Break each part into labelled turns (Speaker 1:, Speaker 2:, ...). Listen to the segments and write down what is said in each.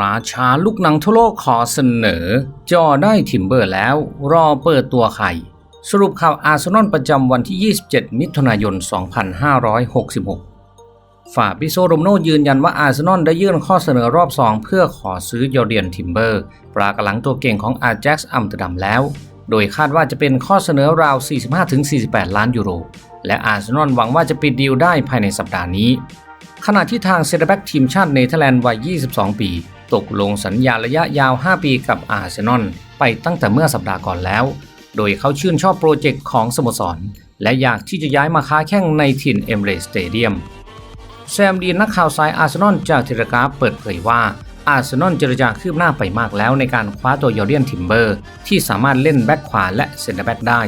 Speaker 1: ราชาลูกหนังทั่วโลกขอเสนอ จอได้ทิมเบอร์แล้ว รอเปิดตัวใคร สรุปข่าวอาร์เซนอลประจำวันที่ 27 มิถุนายน 2566 ฝ่าบิโซโรมโนยืนยันว่าอาร์เซนอลได้ยื่นข้อเสนอรอบ 2 เพื่อขอซื้อยอร์เดียนทิมเบอร์ปรากหลังตัวเก่งของอาแจ็กซ์อัมสเตอร์ดัมแล้ว โดยคาดว่าจะเป็นข้อเสนอราว 45-48 ล้านยูโร และอาร์เซนอลหวังว่าจะปิดดีลได้ภายในสัปดาห์นี้ขณะที่ทางเซนเตอร์แบ็กทีมชาติเนเธอร์แลนด์วัย 22 ปี ตกลงสัญญาระยะยาว 5 ปีกับอาร์เซนอลไปตั้งแต่เมื่อสัปดาห์ก่อนแล้ว โดยเขาชื่นชอบโปรเจกต์ของสโมสร และอยากที่จะย้ายมาค้าแข่งในถิ่นเอมเรสเตเดียมแซมดีนนักข่าวสายอาร์เซนอลจากเทเลกราฟเปิดเผยว่าอาร์เซนอลเจรจาคืบหน้าไปมากแล้วในการคว้าตัวยอร์เดียนทิมเบอร์ ที่สามารถเล่นแบ็คขวาและเซนเตอร์แบ็กได้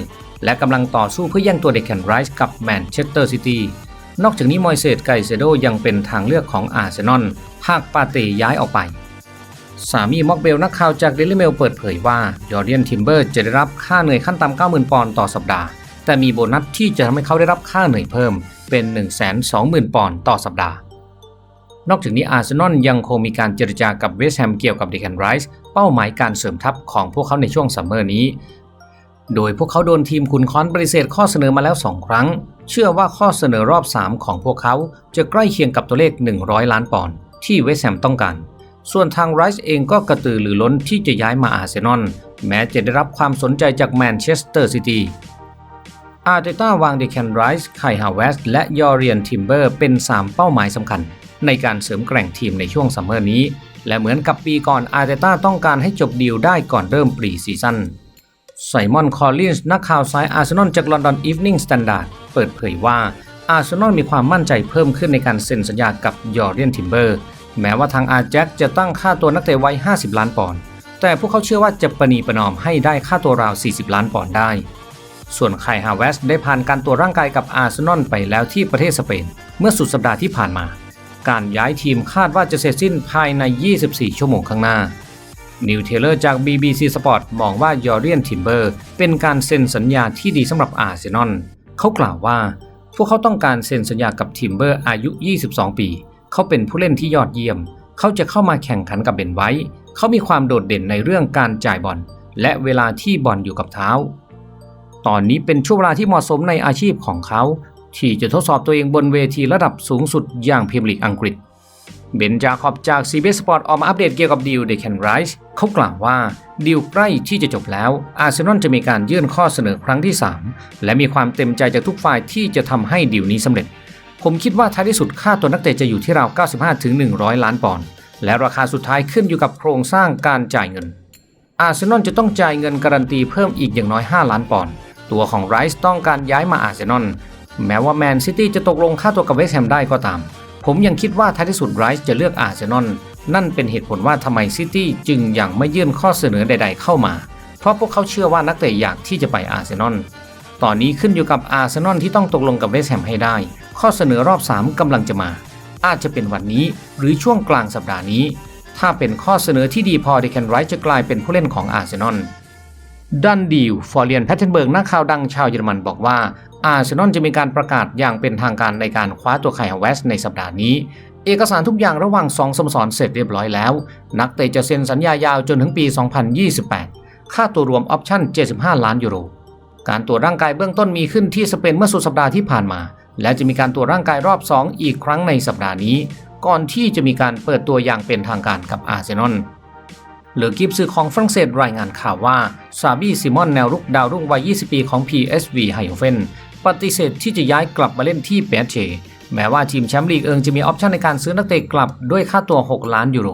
Speaker 1: และกำลังต่อสู้เพื่อแย่งตัวเด็กแคนไรส์กับแมนเชสเตอร์ซิตี้นอกจากนี้มอยเซตไกเซโดยังเป็นทางเลือกของอาร์เซนอลหากปาเตย้ายออกไป สามีม็อกเบลนักข่าวจากเดลิเมลเปิดเผยว่ายอร์เดียนทิมเบอร์จะได้รับค่าเหนื่อยขั้นต่ำ90,000 ปอนด์ต่อสัปดาห์ แต่มีโบนัสที่จะทำให้เขาได้รับค่าเหนื่อยเพิ่มเป็น 120,000 ปอนด์ต่อสัปดาห์นอกจากนี้อาร์เซนอลยังคงมีการเจรจากับเวสต์แฮมเกี่ยวกับเดคันไรส์เป้าหมายการเสริมทัพของพวกเขาในช่วงซัมเมอร์นี้ โดยพวกเขาโดนทีมคุณคอนปฏิเสธข้อเสนอมาแล้ว 2 ครั้ง เชื่อว่าข้อเสนอรอบ 3 ของพวกเขาจะใกล้เคียงกับตัวเลข 100 ล้านปอนด์ที่เวสต์แฮมต้องการ ส่วนทางไรส์เองก็กระตือรือร้นที่จะย้ายมาอาร์เซนอลแม้จะได้รับความสนใจจากแมนเชสเตอร์ซิตี้อาร์เตต้าวางเดแคนไรส์ไคฮาวเวสและยอร์เรียนทิมเบอร์เป็น 3 เป้าหมายสำคัญ ในการเสริมแกร่งทีมในช่วงซัมเมอร์นี้ และเหมือนกับปีก่อนอาร์เตต้าต้องการให้จบดีลได้ก่อนเริ่มปรีซีซั่นไซมอน คอลลินส์ นักข่าวสายอาร์เซนอลจากลอนดอนอีฟนิ่งสแตนดาร์ดเปิดเผยว่าอาร์เซนอลมีความมั่นใจเพิ่มขึ้นในการเซ็นสัญญากับยอร์เรียนทิมเบอร์ แม้ว่าทางอาร์แจ็คจะตั้งค่าตัวนักเตะไว้50 ล้านปอนด์ แต่พวกเขาเชื่อว่าจะประนีประนอมให้ได้ค่าตัวราว 40 ล้านปอนด์ได้ ส่วนไคฮาวเวสได้ผ่านการตรวจร่างกายกับอาร์เซนอลไปแล้วที่ประเทศสเปน เมื่อสุดสัปดาห์ที่ผ่านมา การย้ายทีมคาดว่าจะเสร็จสิ้นภายใน 24 ชั่วโมงข้างหน้า นิวเทเลอร์จาก BBC Sport มองว่ายอร์เรียนทิมเบอร์เป็นการเซ็นสัญญาที่ดีสำหรับอาร์เซนอล เขากล่าวว่า พวกเขาต้องการเซ็นสัญญากับทิมเบอร์อายุ 22 ปี เขาเป็นผู้เล่นที่ยอดเยี่ยม เขาจะเข้ามาแข่งขันกับเบนไว้ เขามีความโดดเด่นในเรื่องการจ่ายบอลและเวลาที่บอลอยู่กับเท้า ตอนนี้เป็นช่วงเวลาที่เหมาะสมในอาชีพของเขา ที่จะทดสอบตัวเองบนเวทีระดับสูงสุดอย่างพรีเมียร์ลีกอังกฤษ เบนจาคอบจาก CBS Sport ออกมาอัปเดตเกี่ยวกับดีลเดคนไรส์เขากล่าวว่าดีลใกล้ที่จะจบแล้ว อาร์เซนอลจะมีการยื่นข้อเสนอครั้งที่ 3 และมีความเต็มใจจากทุกฝ่ายที่จะทำให้ดีลนี้สำเร็จ ผมคิดว่าท้ายที่สุดค่าตัวนักเตะจะอยู่ที่ราว 95-100 ล้านปอนด์และราคาสุดท้ายขึ้นอยู่กับโครงสร้างการจ่ายเงิน อาร์เซนอลจะต้องจ่ายเงินการันตีเพิ่มอีกอย่างน้อย 5 ล้านปอนด์ตัวของไรส์ต้องการย้ายมาอาร์เซนอลแม้ว่าแมนซิตี้จะตกลงค่าตัวกับเวสแฮมได้ก็ตาม ผมยังคิดว่าท้ายที่สุดไรส์จะเลือกอาร์เซนอลนั่นเป็นเหตุผลว่าทำไมซิตี้จึงยังไม่ยื่นข้อเสนอใด ๆ เข้ามา เพราะพวกเขาเชื่อว่านักเตะอยากที่จะไปอาร์เซนอลตอนนี้ขึ้นอยู่กับอาร์เซนอลที่ต้องตกลงกับเวสแฮมให้ได้ ข้อเสนอรอบ 3กำลังจะมา อาจจะเป็นวันนี้หรือช่วงกลางสัปดาห์นี้ ถ้าเป็นข้อเสนอที่ดีพอเดคนไรส์จะกลายเป็นผู้เล่นของอาร์เซนอลดันดิวฟอร์เรียนแพทเทนเบิร์กนักข่าวดังชาวเยอรมันบอกว่าอาร์เซนอลจะมีการประกาศอย่างเป็นทางการในการคว้าตัวไคฮาวเวสในสัปดาห์นี้ เอกสารทุกอย่างระหว่างสองสโมสรเสร็จเรียบร้อยแล้ว นักเตะจะเซ็นสัญญายาวจนถึงปี 2028 ค่าตัวรวมออปชั่น 75 ล้านยูโร การตรวจร่างกายเบื้องต้นมีขึ้นที่สเปนเมื่อสุดสัปดาห์ที่ผ่านมา และจะมีการตรวจร่างกายรอบ 2 อีกครั้งในสัปดาห์นี้ ก่อนที่จะมีการเปิดตัวอย่างเป็นทางการกับอาร์เซนอลเหลือกิฟสื่อของฝรั่งเศสรายงานข่าวว่าซาบี้ซิมอนแนวรุกดาวรุ่งวัย 20 ปีของ PSV ไฮโอเฟนปฏิเสธที่จะย้ายกลับมาเล่นที่เปเชแม้ว่าทีมแชมป์ลีกเอิงจะมีออปชันในการซื้อนักเตะกลับด้วยค่าตัว 6 ล้านยูโร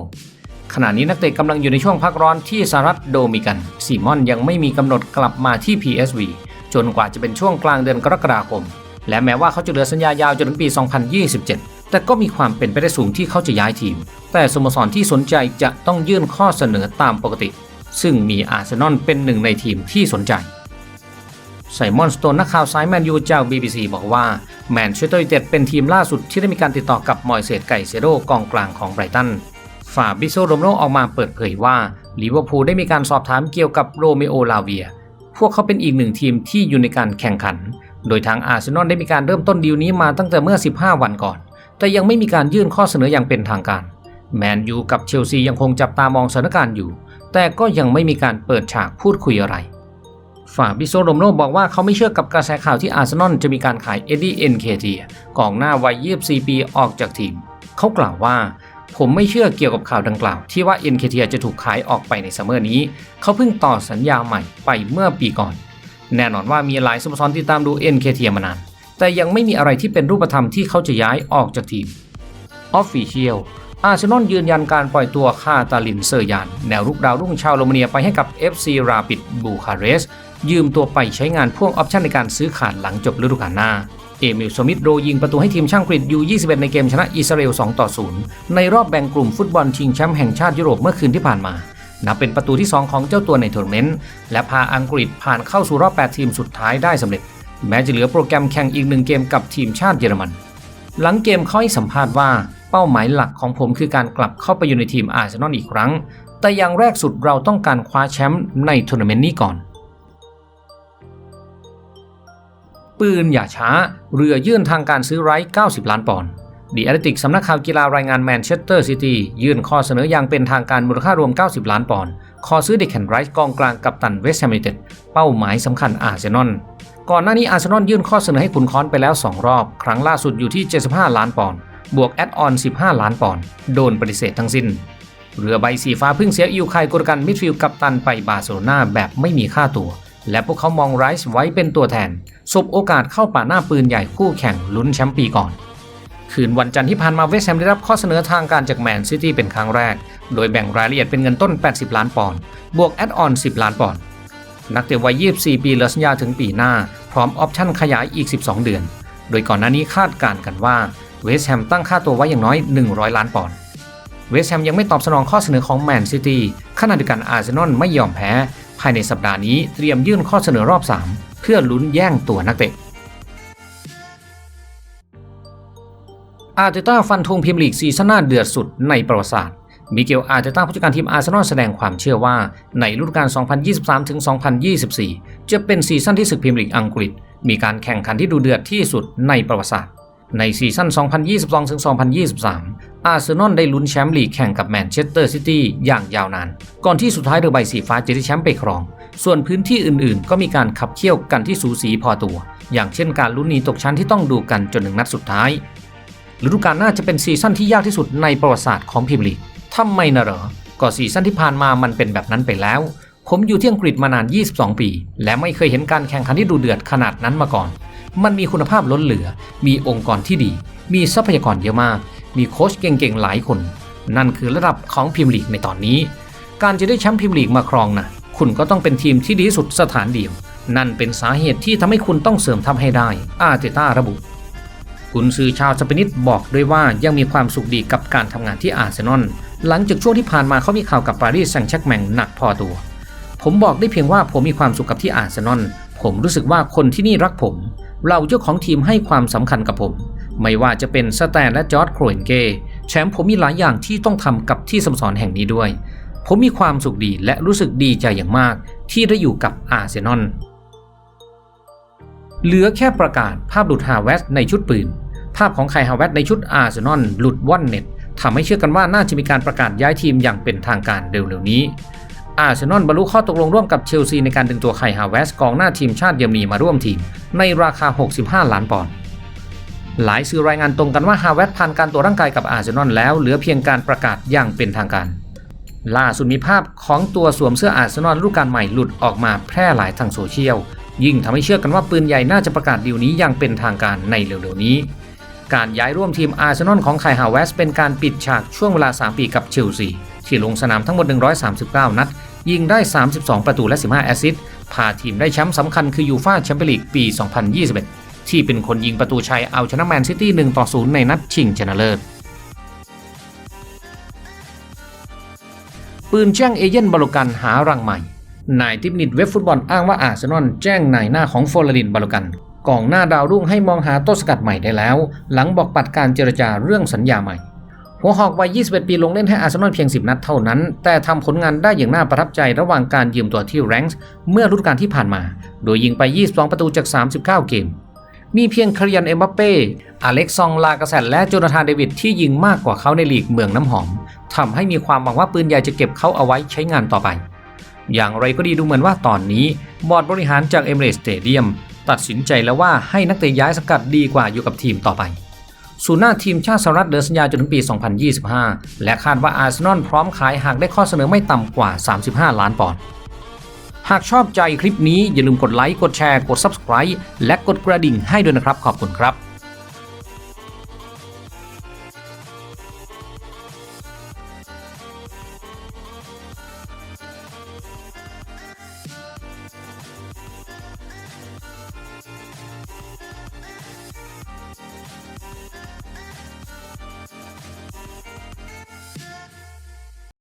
Speaker 1: ขณะนี้นักเตะกำลังอยู่ในช่วงพักร้อนที่สหรัฐโดมิกันซิมอนยังไม่มีกำหนดกลับมาที่ PSV จนกว่าจะเป็นช่วงกลางเดือนกรกฎาคม และแม้ว่าเขาจะเหลือสัญญายาวจนถึงปี 2027 แต่ก็มีความเป็นไปได้สูงที่เขาจะย้ายทีม แต่สโมสรที่สนใจจะต้องยื่นข้อเสนอตามปกติ ซึ่งมีอาร์เซนอลเป็นหนึ่งในทีมที่สนใจไซมอนสโตนนักข่าวสายแมนยูเจ้า BBC บอกว่าแมนเชสเตอร์ยูไนเต็ดเป็นทีมล่าสุดที่ได้มีการติดต่อกับมอยเซตไก่เซโดกองกลางของไบรตันฟาบิโซโรมโนออกมาเปิดเผยว่าลิเวอร์พูลได้มีการสอบถามเกี่ยวกับโรเมโอลาเวีย พวกเขาเป็นอีกหนึ่งทีมที่อยู่ในการแข่งขัน โดยทางอาร์เซนอลได้มีการเริ่มต้นดีลนี้มาตั้งแต่เมื่อ 15 วันก่อน แต่ยังไม่มีการยื่นข้อเสนออย่างเป็นทางการ แมนยูกับเชลซียังคงจับตามองสถานการณ์อยู่ แต่ก็ยังไม่มีการเปิดฉากพูดคุยอะไรฟาบิโซโรมโนบอกว่าเขาไม่เชื่อกับกระแสข่าวที่อาร์เซนอลจะมีการขายเอ็ดดี้เอ็นเคทีกองหน้าวัย 24 ปีออกจากทีม เขากล่าวว่าผมไม่เชื่อเกี่ยวกับข่าวดังกล่าว ที่ว่า NKT จะถูกขายออกไปในซัมเมอร์นี้ เขาเพิ่งต่อสัญญาใหม่ไปเมื่อปีก่อน แน่นอนว่ามีหลายสโมสรติดตามดู NKT มานาน แต่ยังไม่มีอะไรที่เป็นรูปธรรมที่เขาจะย้ายออกจากทีม Official อาร์เซนอลยืนยันการปล่อยตัวคาตาลินเซอร์ยาน แนวรุกดาวรุ่งชาวโรมาเนียไปให้กับ FC Rapid Bucharest ยืมตัวไปใช้งานพ่วงออปชันในการซื้อขาดหลังจบฤดูกาลหน้า เอมิลสมิธโรยิงประตูให้ทีมช่างกรีดยู21 ในเกมชนะอิสราเอล 2 ต่อ 0 ในรอบแบ่งกลุ่มฟุตบอลชิงแชมป์แห่งชาติยุโรปเมื่อคืนที่ผ่านมา นับเป็นประตูที่ 2 ของเจ้าตัวในทัวร์นาเมนต์และพาอังกฤษผ่านเข้าสู่รอบ 8 ทีมสุดท้ายได้สำเร็จ แม้จะเหลือโปรแกรมแข่งอีกหนึ่งเกมกับทีมชาติเยอรมัน หลังเกมเขาให้สัมภาษณ์ว่าเป้าหมายหลักของผมคือการกลับเข้าไปอยู่ในทีมอาร์เซนอลอีกครั้ง แต่อย่างแรกสุดเราต้องการคว้าแชมป์ในทัวร์นาเมนต์นี้ก่อน ปืนอย่าช้า เรือยื่นทางการซื้อไร้ 90 ล้านปอนด์ ดีแอตติกสำนักข่าวกีฬารายงานแมนเชสเตอร์ซิตี้ยื่นข้อเสนออย่างเป็นทางการมูลค่ารวม 90 ล้านปอนด์ขอซื้อเด็กแคนไรส์กองกลางกับตันเวสต์แฮมิลตันเป้าหมายสำคัญอาร์เซนอลก่อนหน้านี้อาร์เซนอลยื่นข้อเสนอให้ขุนค้อนไปแล้ว 2 รอบ ครั้งล่าสุดอยู่ที่ 75 ล้านปอนด์บวกแอดออน 15 ล้านปอนด์โดนปฏิเสธทั้งสิ้น เรือใบสีฟ้าเพิ่งเสียอิวไคกุรกันมิดฟิลด์กัปตันไปบาร์เซโลนาแบบไม่มีค่าตัว และพวกเขามองไรส์ไว้เป็นตัวแทนสบโอกาสเข้าป่าหน้าปืนใหญ่คู่แข่งลุ้นแชมป์ปีก่อน คืนวันจันทร์ที่ผ่านมาเวสแฮมได้รับข้อเสนอทางการจากแมนซิตี้เป็นครั้งแรก โดยแบ่งรายละเอียดเป็นเงินต้น 80 ล้านปอนด์บวกแอดออน 10 ล้านปอนด์นักเตะวัย 24 ปีเหลือสัญญาถึงปีหน้า พร้อมออปชั่นขยายอีก 12 เดือน โดยก่อนหน้านี้คาดการณ์กันว่าเวสแฮมตั้งค่าตัวไว้อย่างน้อย 100 ล้านปอนด์เวสแฮมยังไม่ตอบสนองข้อเสนอของแมนซิตี้ขณะเดียวกันอาร์เซนอลไม่ยอมแพ้ ภายในสัปดาห์นี้เตรียมยื่นข้อเสนอรอบ 3 เพื่อลุ้นแย่งตัวนักเตะ อาร์เตต้าฟันธงพรีเมียร์ลีกซีซั่นหน้าเดือดสุดในประวัติศาสตร์ มิเกลอาร์เตต้าผู้จัดการทีมอาร์เซนอลแสดงความเชื่อว่า ในฤดูกาล 2023-2024 จะเป็นซีซั่นที่ศึกพรีเมียร์ลีกอังกฤษ มีการแข่งขันที่ดูเดือดที่สุดในประวัติศาสตร์ ในซีซั่น 2022-2023 อาร์เซนอลได้ลุ้นแชมป์ลีกแข่งกับแมนเชสเตอร์ซิตี้อย่างยาวนาน ก่อนที่สุดท้ายเรือใบสีฟ้าจะได้แชมป์ไปครอง ส่วนพื้นที่อื่นๆ ก็มีการขับเคี่ยวกันที่สูสีพอตัว อย่างเช่นการลุ้นหนีตกชั้นที่ต้องดูกันจนถึงนัดสุดท้าย ฤดูกาลหน้าจะเป็นซีซั่นที่ยากที่สุดในประวัติศาสตร์ของพรีเมียร์ลีกทำไมนะเหรอ ก็ซีซั่นที่ผ่านมามันเป็นแบบนั้นไปแล้ว ผมอยู่ที่อังกฤษมานาน 22 ปี และไม่เคยเห็นการแข่งขันที่ดูเดือดขนาดนั้นมาก่อน มันมีคุณภาพล้นเหลือ มีองค์กรที่ดี มีทรัพยากรเยอะมาก มีโค้ชเก่งๆหลายคน นั่นคือระดับของพรีเมียร์ลีกในตอนนี้ การจะได้แชมป์พรีเมียร์ลีกมาครองนะคุณก็ต้องเป็นทีมที่ดีที่สุดสถานเดียว นั่นเป็นสาเหตุที่ทำให้คุณต้องเสริมทัพให้ได้ อาร์เตต้าระบุ กุนซือชาวสเปนิสบอกด้วยว่ายังมีความสุขดีกับการทำงานที่อาร์เซนอลหลังจากช่วงที่ผ่านมาเขามีข่าวกับปารีสแซงต์แชร์กแมงหนักพอตัว ผมบอกได้เพียงว่าผมมีความสุขกับที่อาร์เซนอลผมรู้สึกว่าคนที่นี่รักผม เราเจ้าของทีมให้ความสำคัญกับผม ไม่ว่าจะเป็นสแตนและจอร์ดโครเอนเกแชมป์ผมมีหลายอย่างที่ต้องทำกับที่สโมสรแห่งนี้ด้วย ผมมีความสุขดีและรู้สึกดีใจอย่างมาก ที่ได้อยู่กับอาร์เซนอลเหลือแค่ประกาศภาพหลุดฮาเวสในชุดปืน ภาพของไคฮาเวสในชุดอาร์เซนอลหลุดว่อนเน็ตทำให้เชื่อกันว่าน่าจะมีการประกาศย้ายทีมอย่างเป็นทางการเร็วๆนี้ อาร์เซนอลบรรลุข้อตกลงร่วมกับเชลซีในการดึงตัวไคฮาเวสกองหน้าทีมชาติเยอรมนีมาร่วมทีม ในราคา 65 ล้านปอนด์หลายสื่อรายงานตรงกันว่าฮาเวสผ่านการตรวร่างกายกับอาร์เซนอลแล้วเหลือเพียงการประกาศอย่างเป็นทางการ ล่าสุดมีภาพของตัวสวมเสื้ออาร์เซนอลฤดูกาลใหม่หลุดออกมาแพร่หลายทางโซเชียลยิ่งทำให้เชื่อกันว่าปืนใหญ่น่าจะประกาศดีลนี้อย่างเป็นทางการในเร็วๆนี้ การย้ายร่วมทีมอาร์เซนอลของไคฮาเวสเป็นการปิดฉากช่วงเวลา 3 ปีกับเชลซีที่ลงสนามทั้งหมด 139 นัด ยิงได้ 32 ประตูและ 15 แอสซิสต์พาทีมได้แชมป์สำคัญคือยูฟ่าแชมเปี้ยนลีกปี 2021 ที่เป็นคนยิงประตูชัยเอาชนะแมนซิตี้ 1 ต่อ 0 ในนัดชิงชนะเลิศปืนแจ้งเอเย่นบาโลกันหารังใหม่ นายทิปนิดเว็บฟุตบอลอ้างว่าอาร์เซนอลแจ้งนายหน้าของโฟลาดินบาโลกัน กองหน้าดาวรุ่งให้มองหาต้นสกัดใหม่ได้แล้ว หลังบอกปัดการเจรจาเรื่องสัญญาใหม่ หัวหอกวัย 21 ปีลงเล่นให้อาร์เซนอลเพียง 10 นัดเท่านั้น แต่ทำผลงานได้อย่างน่าประทับใจระหว่างการยืมตัวที่แรงส์เมื่อฤดูกาลที่ผ่านมา โดยยิงไป 22 ประตูจาก 39 เกม มีเพียงคาริยันเอ็มบัปเป้ อเล็กซองลากาเซตและโจนาธานเดวิดที่ยิงมากกว่าเขาในลีกเมืองน้ำหอมทำให้มีความหวังว่าปืนใหญ่จะเก็บเขาเอาไว้ใช้งานต่อไป อย่างไรก็ดีดูเหมือนว่าตอนนี้บอร์ดบริหารจากเอเมเรสเตเดียม ตัดสินใจแล้วว่าให้นักเตะย้ายสังกัดดีกว่าอยู่กับทีมต่อไปศูนย์หน้าทีมชาติสหรัฐเดินสัญญาจนถึงปี 2025 และคาดว่าอาร์เซนอลพร้อมขายหากได้ข้อเสนอไม่ต่ำกว่า 35 ล้านปอนด์ หากชอบใจคลิปนี้อย่าลืมกดไลค์ กดแชร์ กด Subscribe และกดกระดิ่งให้ด้วยนะครับ ขอบคุณครับ